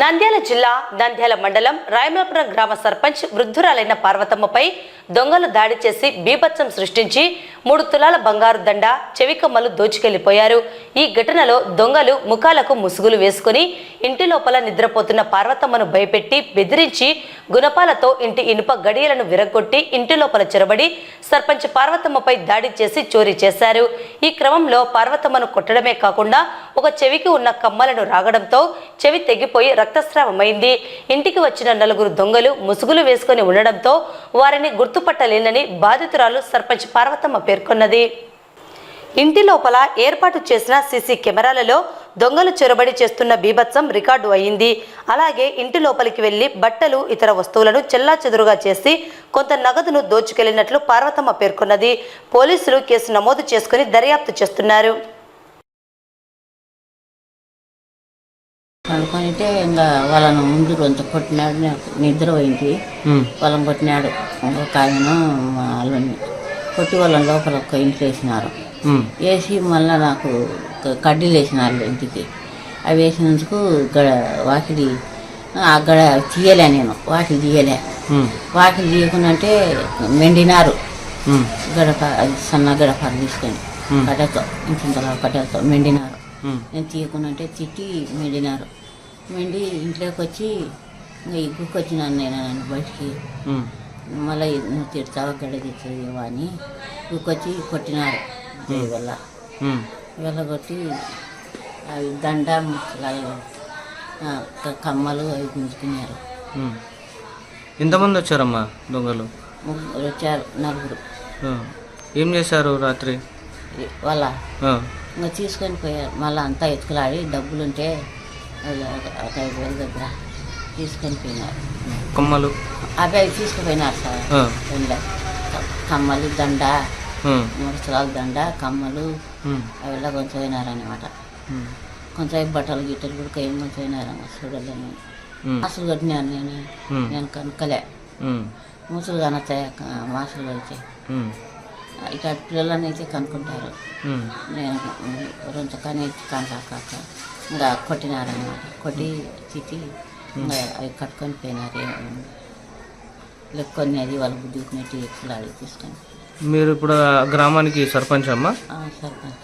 నంద్యాల జిల్లా నంద్యాల మండలం రాయమలపురం గ్రామ సర్పంచ్ వృద్ధురాలైన పార్వతమ్మపై దొంగలు దాడి చేసి బీభత్సం సృష్టించి మూడు తులాల బంగారు దండ చెవికమ్మలు దోచుకెళ్ళిపోయారు. ఈ ఘటనలో దొంగలు ముఖాలకు ముసుగులు వేసుకుని ఇంటి లోపల నిద్రపోతున్న పార్వతమ్మను భయపెట్టి బెదిరించి గుణపాలతో ఇంటి ఇనుప గడియలను విరగొట్టి ఇంటి లోపల చెరబడి సర్పంచ్ పార్వతమ్మపై దాడి చేసి చోరీ చేశారు. ఈ క్రమంలో పార్వతమ్మను కొట్టడమే కాకుండా ఒక చెవికి ఉన్న కమ్మలను రాగడంతో చెవి తెగిపోయి రక్తస్రావమైంది. ఇంటికి వచ్చిన నలుగురు దొంగలు ముసుగులు వేసుకొని ఉండడంతో వారిని గుర్తుపట్టలేనని బాధితురాలు సర్పంచ్ పార్వతమ్మ పేర్కొన్నది. ఇంటి లోపల ఏర్పాటు చేసిన సీసీ కెమెరాలలో దొంగలు చొరబడి చేస్తున్న బీభత్సం రికార్డు అయింది. అలాగే ఇంటి లోపలికి వెళ్ళి బట్టలు ఇతర వస్తువులను చెల్లాచెదురుగా చేసి కొంత నగదును దోచుకెళ్ళినట్లు పార్వతమ్మ పేర్కొన్నది. పోలీసులు కేసు నమోదు చేసుకుని దర్యాప్తు చేస్తున్నారు. అనుకుంటే ఇంకా వాళ్ళను ముందు కొంత కొట్టినాడు నాకు నిద్ర పోయింది. వాళ్ళని కొట్టినాడు. ఒక ఆయనను మా వాళ్ళని కొట్టి వాళ్ళని లోపల ఒక ఇంట్లో వేసినారు. వేసి మళ్ళీ నాకు కడ్డీలు వేసినారు ఇంటికి. అవి వేసినందుకు గడ వాకిలి ఆ గడ తీయలే నేను వాకిలి తీయలే. వాకిలి తీయకుండా అంటే మెండినారు. గడప సన్న గడప తీసుకొని కట్టెతో ఇంత కట్టెతో మెండినారు. నేను తీయకుండా అంటే తిట్టి మెండినారు. మెండి ఇంట్లోకి వచ్చి ఇంకా ఇగ్గుకి వచ్చినాను నేను బయటికి. మళ్ళీ నువ్వు తిడతావా గడ తెచ్చేదేవా అని ఇగ్గుకొచ్చి కొట్టినారు. వల్ల వెళ్ళగొట్టి అవి దండ కమ్మలు అవి గుంజుకున్నారు. ఎంతమంది వచ్చారమ్మా దొంగలు? ముగ్గురు వచ్చారు నలుగురు. ఏం చేశారు రాత్రి? వాళ్ళ. ఇంకా తీసుకొని పోయారు. మళ్ళీ అంతా ఎత్తుకులాడి డబ్బులుంటే ఒక- ఐదు వేల దగ్గర తీసుకొని పోయినారు. కొమ్మలు? అవి అవి తీసుకుపోయినారు సార్. వెళ్ళా కమ్మలు దండ ఆ. మురసలాల దండ కమ్మలు. అవిలా కొంచెం పోయినారనమాట ఉమ్. కొంచెం బట్టలు గిట్టలు కూడా ఏం కొంచెం పోయినారమ్మ చూడలేను. మాసులు కట్టినాను నేను. నేను కనుకలే ఉమ్. మూసులు కనతాయి మాసులు కడితే ఉమ్. ఇక పిల్లలని అయితే కనుక్కుంటారు. నేను రెండు కానీ కాక ఇంకా కొట్టినారనమాట కొట్టి తిట్టి అవి కట్టుకొని పోయినారు లెక్కొని అది వాళ్ళ బుద్ధికి నెట్టి ఎక్కులాడి తీసుకొని మీరు ఇప్పుడు ఆ గ్రామానికి సర్పంచ్ అమ్మా? ఆ, సర్పంచ్.